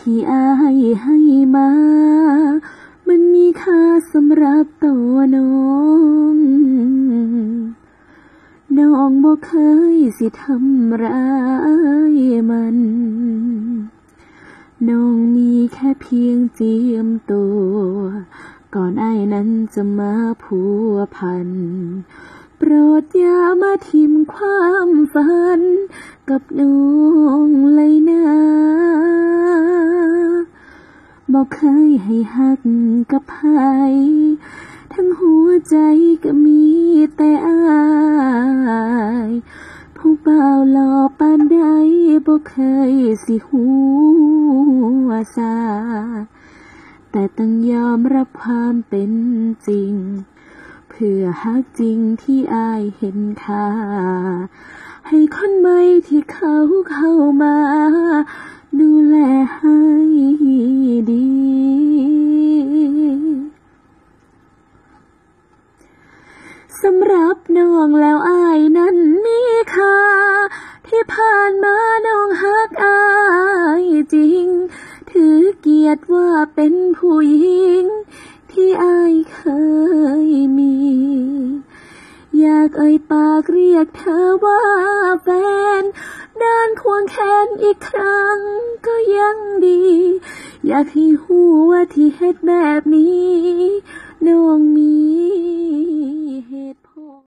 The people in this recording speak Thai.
ที่อายให้มา มันมีค่าสำหรับตัวน้องน้องบ่เคยสิทำร้ายมัน น้องมีแค่เพียงเจียมตัว ก่อนไอ้นั้นจะมาผัวพัน โปรดอย่ามาทิมความฝัน กับน้องเลยนะ เคยให้หักกับใครทั้งหัวใจก็มีแต่อายผู้เบาหล่อปานใดบ่เคยสิหัวซาแต่ต้องยอมรับความเป็นจริง เพื่อฮักจริงที่อายเห็นค่าให้คนใหม่ที่เขาเข้ามา ดูแลให้ สำหรับน้องแล้วอายนั้นมีค่า ที่ผ่านมาน้องฮักอายจริง ถือเกียรติว่าเป็นผู้หญิง ที่อายเคยมี อยากเอ่ยปากเรียกเธอว่าแฟนเดินควงแขนอีกครั้งก็ยังดี อยากให้หัวาที่เฮ็ดแบบนี้น้อง